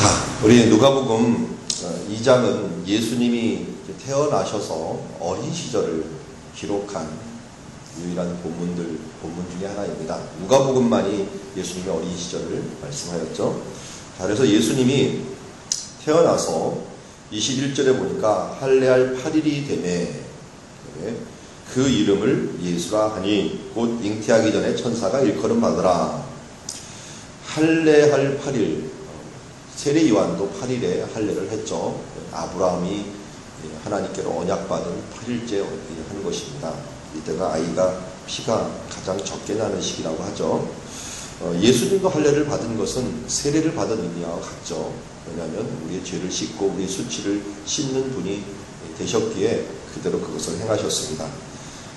자, 우리 누가복음 2장은 예수님이 태어나셔서 어린 시절을 기록한 유일한 본문들 본문 중에 하나입니다. 누가복음만이 예수님의 어린 시절을 말씀하였죠. 자, 그래서 예수님이 태어나서 21절에 보니까 할례할 8일이 되매 그 이름을 예수라 하니 곧 잉태하기 전에 천사가 일컬음 받으라. 할례할 8일 세례 요한도 8일에 할례를 했죠. 아브라함이 하나님께로 언약받은 8일째 하는 것입니다. 이때가 아이가 피가 가장 적게 나는 시기라고 하죠. 어, 예수님도 할례를 받은 것은 세례를 받은 의미와 같죠. 왜냐하면 우리의 죄를 씻고 우리의 수치를 씻는 분이 되셨기에 그대로 그것을 행하셨습니다.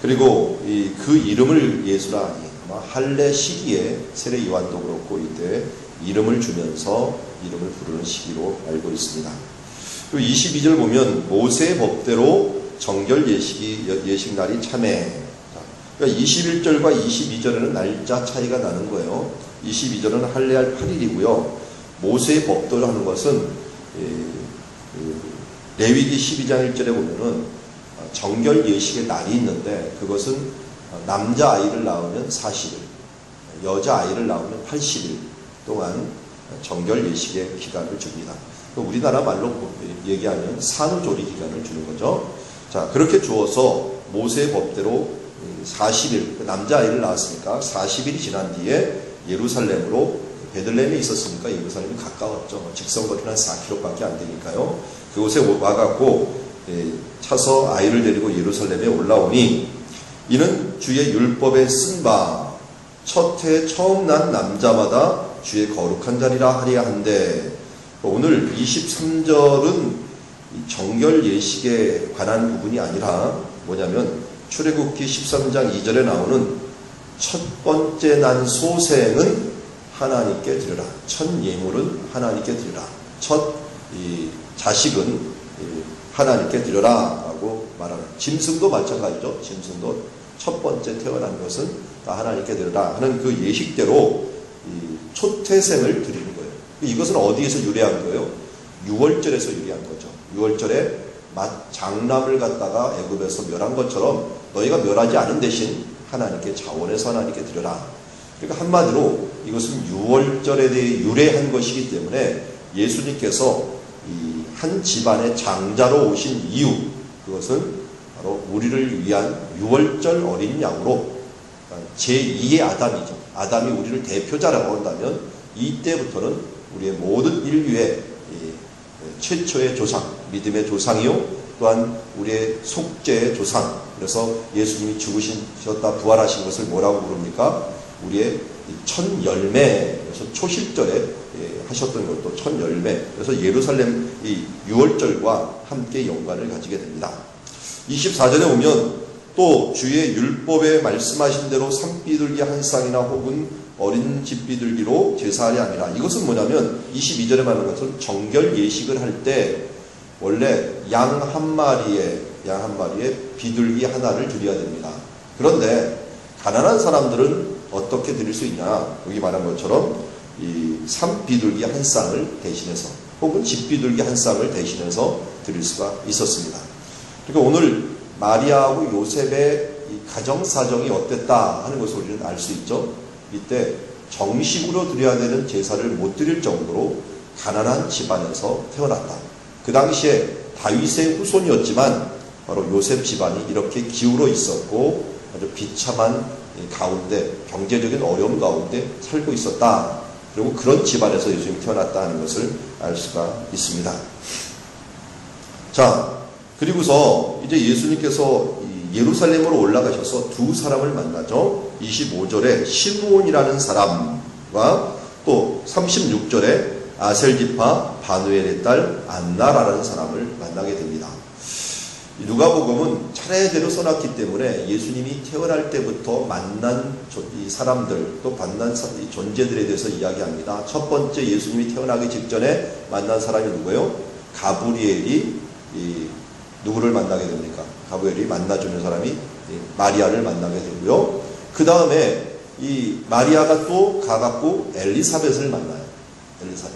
그리고 그 이름을 예수라 하니 아마 할례 시기에 세례 요한도 그렇고 이때 이름을 주면서 이름을 부르는 시기로 알고 있습니다. 그리고 22절 보면 모세 법대로 정결 예식이 예식 날이 참해. 그러니까 21절과 22절에는 날짜 차이가 나는 거예요. 22절은 할례할 8일이고요. 모세의 법도를 하는 것은 그 레위기 12장 1절에 보면은 정결 예식의 날이 있는데 그것은 남자 아이를 낳으면 40일, 여자 아이를 낳으면 80일 동안 정결 예식의 기간을 줍니다. 우리나라 말로 얘기하면 산후조리 기간을 주는 거죠. 자, 그렇게 주어서 모세의 법대로 40일, 그 남자아이를 낳았으니까 40일이 지난 뒤에 예루살렘으로 베들렘에 있었으니까 예루살렘이 가까웠죠. 직선 거리는 한 4km밖에 안 되니까요. 그곳에 와갖고 차서 아이를 데리고 예루살렘에 올라오니 이는 주의 율법에 쓴 바 첫해 처음 난 남자마다 주의 거룩한 자리라 하리야 한데 오늘 23절은 정결 예식에 관한 부분이 아니라 뭐냐면 출애굽기 13장 2절에 나오는 첫 번째 난 소생은 하나님께 드려라. 첫 예물은 하나님께 드려라. 첫 자식은 하나님께 드려라. 라고 말하는. 짐승도 마찬가지죠. 짐승도 첫 번째 태어난 것은 다 하나님께 드려라. 하는 그 예식대로 초태생을 드리는 거예요. 이것은 어디에서 유래한 거예요? 6월절에서 유래한 거죠. 6월절에 장남을 갖다가 애굽에서 멸한 것처럼 너희가 멸하지 않은 대신 하나님께 자원해서 하나님께 드려라. 그러니까 한마디로 이것은 6월절에 대해 유래한 것이기 때문에 예수님께서 이한 집안의 장자로 오신 이유 그것은 바로 우리를 위한 6월절 어린 양으로 제2의 아담이죠. 아담이 우리를 대표자라고 한다면 이때부터는 우리의 모든 인류의 최초의 조상, 믿음의 조상이요. 또한 우리의 속죄의 조상. 그래서 예수님이 죽으셨다 부활하신 것을 뭐라고 부릅니까? 우리의 첫 열매. 그래서 초실절에 하셨던 것도 첫 열매. 그래서 예루살렘 이 6월절과 함께 연관을 가지게 됩니다. 24절에 오면 또 주의 율법에 말씀하신 대로 산비둘기 한 쌍이나 혹은 어린 집비둘기로 제사하려 합니다. 이것은 뭐냐면 22절에 말하는 것처럼 정결 예식을 할 때 원래 양 한 마리에 양 한 마리에 비둘기 하나를 드려야 됩니다. 그런데 가난한 사람들은 어떻게 드릴 수 있냐? 여기 말한 것처럼 이 산비둘기 한 쌍을 대신해서 혹은 집비둘기 한 쌍을 대신해서 드릴 수가 있었습니다. 그러니까 오늘 마리아하고 요셉의 가정 사정이 어땠다 하는 것을 우리는 알 수 있죠. 이때 정식으로 드려야 되는 제사를 못 드릴 정도로 가난한 집안에서 태어났다. 그 당시에 다윗의 후손이었지만 바로 요셉 집안이 이렇게 기울어 있었고 아주 비참한 가운데 경제적인 어려움 가운데 살고 있었다. 그리고 그런 집안에서 예수님이 태어났다는 것을 알 수가 있습니다. 자, 그리고서 이제 예수님께서 예루살렘으로 올라가셔서 두 사람을 만나죠. 25절에 시므온이라는 사람과 또 36절에 아셀지파 바누엘의 딸 안나라라는 사람을 만나게 됩니다. 누가복음은 차례대로 써놨기 때문에 예수님이 태어날 때부터 만난 이 사람들 또 만난 존재들에 대해서 이야기합니다. 첫 번째 예수님이 태어나기 직전에 만난 사람이 누구예요? 가브리엘이 누구를 만나게 됩니까? 가브리엘이 만나주는 사람이 마리아를 만나게 되고요. 그 다음에 이 마리아가 또 가갖고 엘리사벳을 만나요. 엘리사벳.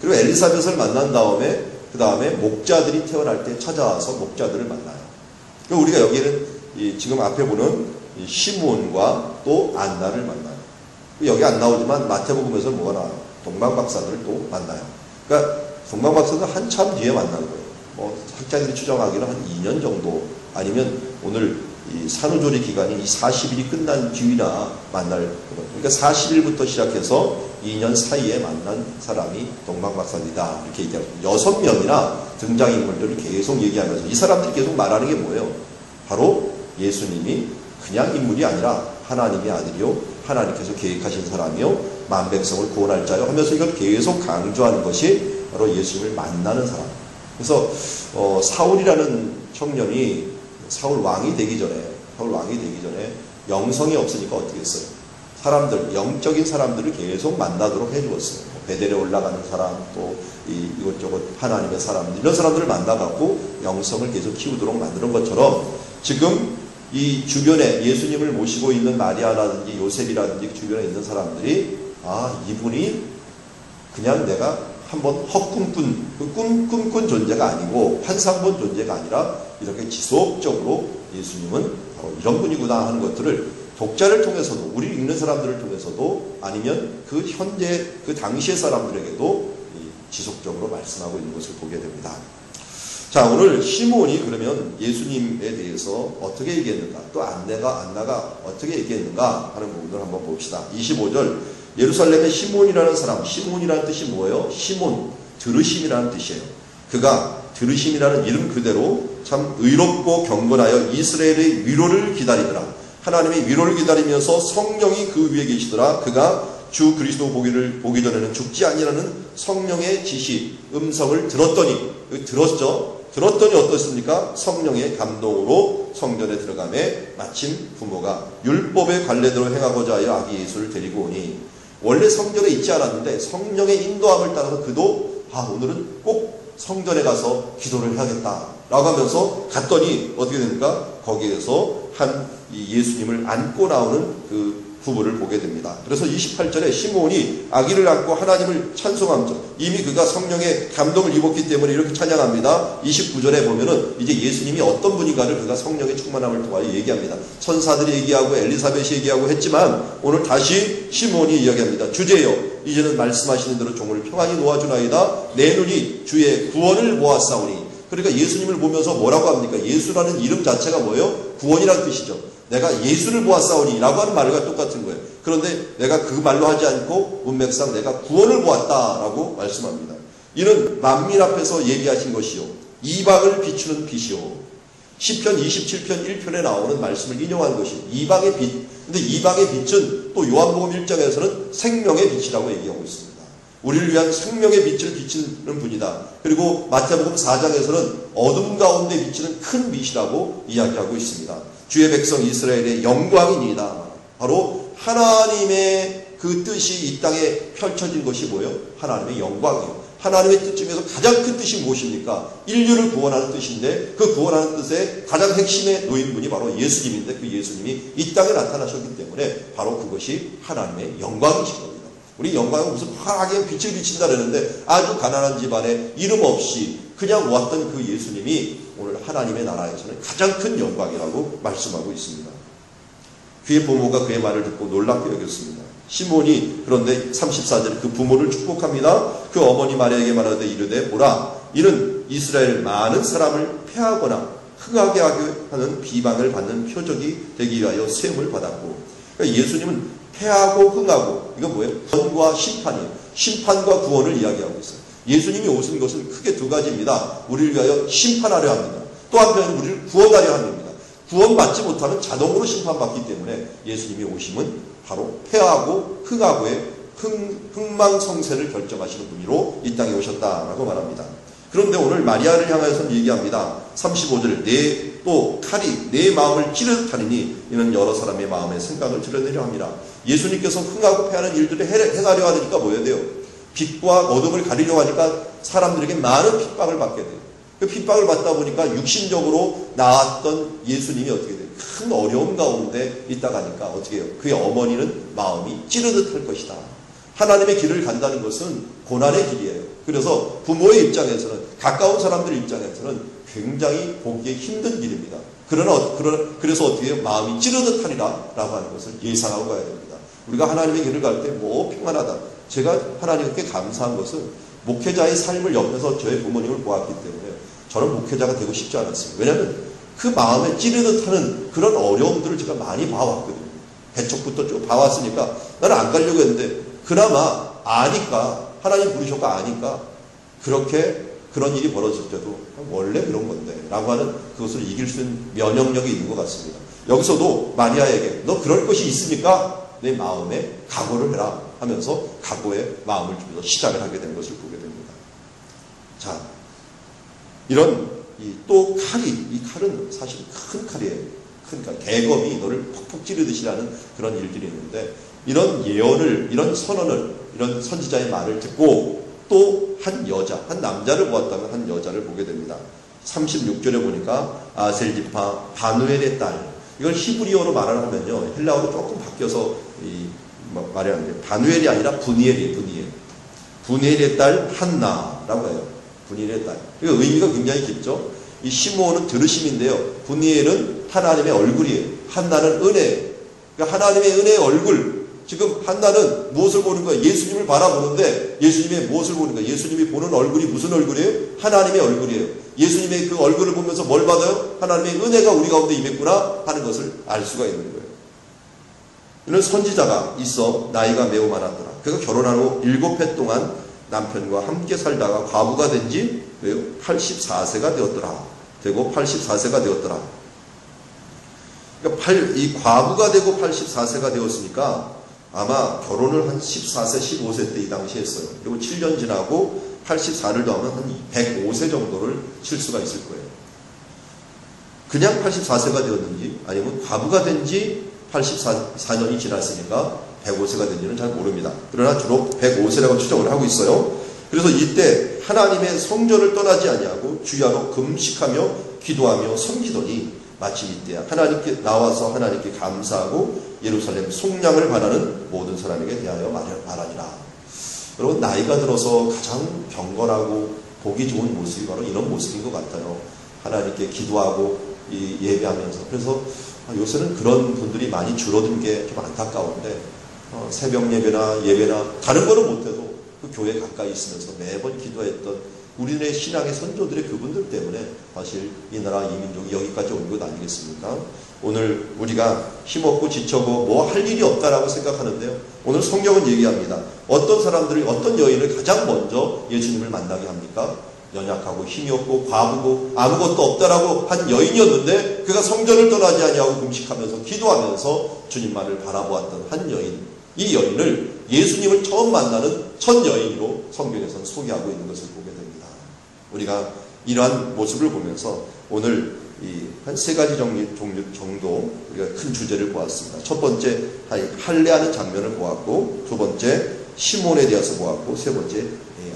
그리고 엘리사벳을 만난 다음에 그 다음에 목자들이 태어날 때 찾아와서 목자들을 만나요. 그리고 우리가 여기는 지금 앞에 보는 시몬과 또 안나를 만나요. 여기 안 나오지만 마태복음에서 뭐가 나와요? 동방박사들을 또 만나요. 그러니까 동방박사들 한참 뒤에 만난 거예요. 뭐 학자들이 추정하기로 한 2년 정도 아니면 오늘 이 산후조리 기간이 이 40일이 끝난 뒤나 만날 그러니까 40일부터 시작해서 2년 사이에 만난 사람이 동방박사이다 이렇게 얘기하고 여섯 명이나 등장인물들을 계속 얘기하면서 이 사람들이 계속 말하는 게 뭐예요? 바로 예수님이 그냥 인물이 아니라 하나님의 아들이요 하나님께서 계획하신 사람이요 만백성을 구원할 자요 하면서 이걸 계속 강조하는 것이 바로 예수님을 만나는 사람. 그래서 어, 사울이라는 청년이 사울 왕이 되기 전에 사울 왕이 되기 전에 영성이 없으니까 어떻게 했어요? 사람들 영적인 사람들을 계속 만나도록 해주었어요. 뭐 베델에 올라가는 사람 또 이, 이것저것 하나님의 사람들 이런 사람들을 만나갖고 영성을 계속 키우도록 만드는 것처럼 지금 이 주변에 예수님을 모시고 있는 마리아라든지 요셉이라든지 주변에 있는 사람들이 아 이분이 그냥 내가 한번 헛꿈꾼 그 꿈, 꿈꾼 존재가 아니고 환상 본 존재가 아니라 이렇게 지속적으로 예수님은 바로 이런 분이구나 하는 것들을 독자를 통해서도 우리 읽는 사람들을 통해서도 아니면 그 현재 그 당시의 사람들에게도 지속적으로 말씀하고 있는 것을 보게 됩니다. 자 오늘 시몬이 그러면 예수님에 대해서 어떻게 얘기했는가 또 안내가 안나가 어떻게 얘기했는가 하는 부분을 한번 봅시다. 25절 예루살렘의 시몬이라는 사람, 시몬이라는 뜻이 뭐예요? 시몬, 들으심이라는 뜻이에요. 그가 들으심이라는 이름 그대로 참 의롭고 경건하여 이스라엘의 위로를 기다리더라. 하나님의 위로를 기다리면서 성령이 그 위에 계시더라. 그가 주 그리스도 보기를 보기 전에는 죽지 아니라는 성령의 지시, 음성을 들었더니 들었죠. 들었더니 어떻습니까? 성령의 감동으로 성전에 들어가매 마침 부모가 율법의 관례대로 행하고자 하여 아기 예수를 데리고 오니 원래 성전에 있지 않았는데 성령의 인도함을 따라서 그도 아 오늘은 꼭 성전에 가서 기도를 해야겠다 라고 하면서 갔더니 어떻게 됩니까? 거기에서 한 예수님을 안고 나오는 그 부부를 보게 됩니다. 그래서 28절에 시몬이 아기를 안고 하나님을 찬송함죠. 이미 그가 성령의 감동을 입었기 때문에 이렇게 찬양합니다. 29절에 보면은 이제 예수님이 어떤 분인가를 그가 성령의 충만함을 통하여 얘기합니다. 천사들이 얘기하고 엘리사벳이 얘기하고 했지만 오늘 다시 시몬이 이야기합니다. 주제여 이제는 말씀하시는 대로 종을 평안히 놓아주나이다. 내 눈이 주의 구원을 보았사오니 그러니까 예수님을 보면서 뭐라고 합니까? 예수라는 이름 자체가 뭐예요? 구원이라는 뜻이죠. 내가 예수를 보았사오니 라고 하는 말과 똑같은 거예요. 그런데 내가 그 말로 하지 않고 문맥상 내가 구원을 보았다라고 말씀합니다. 이는 만민 앞에서 얘기하신 것이요. 이방을 비추는 빛이요. 10편 27편 1편에 나오는 말씀을 인용한 것이 이방의 빛. 근데 이방의 빛은 또 요한복음 1장에서는 생명의 빛이라고 얘기하고 있습니다. 우리를 위한 생명의 빛을 비치는 분이다. 그리고 마태복음 4장에서는 어둠 가운데 비치는 큰 빛이라고 이야기하고 있습니다. 주의 백성 이스라엘의 영광이니다. 바로 하나님의 그 뜻이 이 땅에 펼쳐진 것이 뭐예요? 하나님의 영광이요. 하나님의 뜻 중에서 가장 큰 뜻이 무엇입니까? 인류를 구원하는 뜻인데 그 구원하는 뜻의 가장 핵심에 놓인 분이 바로 예수님인데 그 예수님이 이 땅에 나타나셨기 때문에 바로 그것이 하나님의 영광이신 겁니다. 우리 영광은 무슨 환하게 빛을 비친다 그러는데 아주 가난한 집안에 이름 없이 그냥 왔던 그 예수님이 오늘 하나님의 나라에서는 가장 큰 영광이라고 말씀하고 있습니다. 그의 부모가 그의 말을 듣고 놀랍게 여겼습니다. 시몬이 그런데 34절 그 부모를 축복합니다. 그 어머니 마리아에게 말하되 이르되 보라 이는 이스라엘 많은 사람을 패하거나 흥하게 하는 비방을 받는 표적이 되기 위하여 세움을 받았고 그러니까 예수님은 패하고 흥하고 이건 뭐예요? 구원과 심판이에요. 심판과 구원을 이야기하고 있어요. 예수님이 오신 것은 크게 두 가지입니다. 우리를 위하여 심판하려 합니다. 또 한편은 우리를 구원하려 합니다. 구원받지 못하면 자동으로 심판받기 때문에 예수님이 오심은 바로 폐하고 흥하고의 흥, 흥망성쇠를 결정하시는 분으로 이 땅에 오셨다라고 말합니다. 그런데 오늘 마리아를 향하여서 얘기합니다. 35절 내 또 칼이 내 마음을 찌르듯하리니 이는 여러 사람의 마음의 생각을 드러내려 합니다. 예수님께서 흥하고 패하는 일들을 행하려 하니까 뭐야 돼요? 빛과 어둠을 가리려 하니까 사람들에게 많은 핍박을 받게 돼요. 그 핍박을 받다 보니까 육신적으로 나왔던 예수님이 어떻게 돼요? 큰 어려움 가운데 있다 가니까 어떻게 해요? 그의 어머니는 마음이 찌르듯 할 것이다. 하나님의 길을 간다는 것은 고난의 길이에요. 그래서 부모의 입장에서는 가까운 사람들 입장에서는 굉장히 보기에 힘든 길입니다. 그러나 어, 그래서 어떻게 해요? 마음이 찌르듯 하리라라고 하는 것을 예상하고 가야 됩니다. 우리가 하나님의 길을 갈 때 뭐 평안하다. 제가 하나님께 감사한 것은 목회자의 삶을 옆에서 저의 부모님을 보았기 때문에 저는 목회자가 되고 싶지 않았습니다. 왜냐하면 그 마음에 찌르듯 하는 그런 어려움들을 제가 많이 봐왔거든요. 개척부터 쭉 봐왔으니까 나는 안 가려고 했는데 그나마 아니까 하나님 부르셨고 아니까 그렇게 그런 일이 벌어질 때도 원래 그런 건데 라고 하는 그것을 이길 수 있는 면역력이 있는 것 같습니다. 여기서도 마리아에게 너 그럴 것이 있으니까 내 마음에 각오를 해라 하면서 각오의 마음을 주면서 시작을 하게 된 것을 보게 됩니다. 자, 이런 또 칼이 이 칼은 사실 큰 칼이에요. 큰 칼. 대검이 너를 퍽퍽 찌르듯이라는 그런 일들이 있는데 이런 예언을 이런 선언을 이런 선지자의 말을 듣고 또 한 여자, 한 남자를 보았다면 한 여자를 보게 됩니다. 36절에 보니까 아셀지파 바누엘의 딸. 이걸 히브리어로 말을 하면요. 헬라어로 조금 바뀌어서 이뭐 말이 안 돼. 바누엘이 아니라 분이엘이에요. 분이엘. 분이엘의 딸 한나라고 해요. 분이엘의 딸. 이거 의미가 굉장히 깊죠. 이 시므온은 들으심인데요. 분이엘은 하나님의 얼굴이에요. 한나는 은혜. 그러니까 하나님의 은혜의 얼굴. 지금 한나는 무엇을 보는 거예요? 예수님을 바라보는데 예수님의 무엇을 보는 거예요? 예수님이 보는 얼굴이 무슨 얼굴이에요? 하나님의 얼굴이에요. 예수님의 그 얼굴을 보면서 뭘 받아요? 하나님의 은혜가 우리 가운데 임했구나 하는 것을 알 수가 있는 거예요. 이런 선지자가 있어 나이가 매우 많았더라. 그가 결혼한 후 일곱 해 동안 남편과 함께 살다가 과부가 된 지 84세가 되었더라. 되고 84세가 되었더라. 그러니까 이 과부가 되고 84세가 되었으니까 아마 결혼을 한 14세, 15세 때 이 당시 했어요. 그리고 7년 지나고 84를 더하면 한 105세 정도를 칠 수가 있을 거예요. 그냥 84세가 되었는지 아니면 과부가 된지 84년이 지났으니까 105세가 된지는 잘 모릅니다. 그러나 주로 105세라고 추정을 하고 있어요. 그래서 이때 하나님의 성전을 떠나지 아니하고 주야로 금식하며 기도하며 섬기더니 마침 이때 하나님께 나와서 하나님께 감사하고 예루살렘 속량을 바라는 모든 사람에게 대하여 말하니라. 여러분 나이가 들어서 가장 경건하고 보기 좋은 모습이 바로 이런 모습인 것 같아요. 하나님께 기도하고 예배하면서 그래서 요새는 그런 분들이 많이 줄어든 게 좀 안타까운데 어, 새벽 예배나 예배나 다른 거는 못해도 그 교회 가까이 있으면서 매번 기도했던 우리네 신앙의 선조들의 그분들 때문에 사실 이 나라 이 민족이 여기까지 온 것 아니겠습니까? 오늘 우리가 힘없고 지쳐고 뭐 할 일이 없다라고 생각하는데요. 오늘 성경은 얘기합니다. 어떤 사람들이 어떤 여인을 가장 먼저 예수님을 만나게 합니까? 연약하고 힘이 없고 과부고 아무것도 없다라고 한 여인이었는데 그가 성전을 떠나지 아니하고 금식하면서 기도하면서 주님만을 바라보았던 한 여인. 이 여인을 예수님을 처음 만나는 첫 여인으로 성경에서는 소개하고 있는 것을 보게 됩니다. 우리가 이러한 모습을 보면서 오늘 한 세 가지 종류, 정도 우리가 큰 주제를 보았습니다. 첫 번째 할례하는 장면을 보았고 두 번째 시몬에 대해서 보았고 세 번째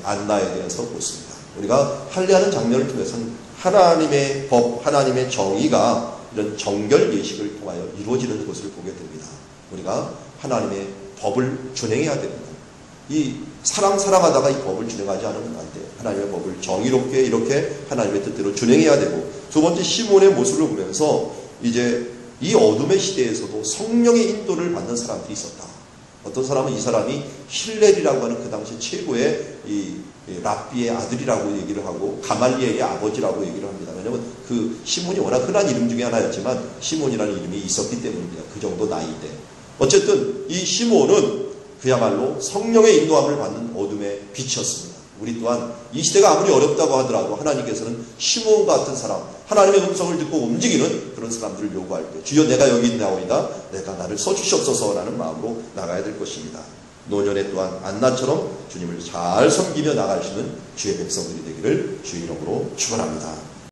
안나에 대해서 보습니다. 우리가 할례하는 장면을 통해서는 하나님의 법, 하나님의 정의가 이런 정결 예식을 통하여 이루어지는 것을 보게 됩니다. 우리가 하나님의 법을 준행해야 됩니다. 이 사랑 사랑하다가 이 법을 준행하지 않으면 안 돼요. 하나님의 법을 정의롭게 이렇게 하나님의 뜻대로 준행해야 되고 두 번째 시몬의 모습을 보면서 이제 이 어둠의 시대에서도 성령의 인도를 받는 사람들이 있었다. 어떤 사람은 이 사람이 힐렐이라고 하는 그 당시 최고의 이 랍비의 아들이라고 얘기를 하고 가말리엘의 아버지라고 얘기를 합니다. 왜냐하면 그 시몬이 워낙 흔한 이름 중에 하나였지만 시몬이라는 이름이 있었기 때문입니다. 그 정도 나이 때. 어쨌든 이 시몬은 그야말로 성령의 인도함을 받는 어둠의 빛이었습니다. 우리 또한 이 시대가 아무리 어렵다고 하더라도 하나님께서는 시몬 같은 사람, 하나님의 음성을 듣고 움직이는 그런 사람들을 요구할 때 주여 내가 여기 있나오이다 내가 나를 써주시옵소서라는 마음으로 나가야 될 것입니다. 노년에 또한 안나처럼 주님을 잘 섬기며 나갈 수 있는 주의 백성들이 되기를 주의 이름으로 축원합니다.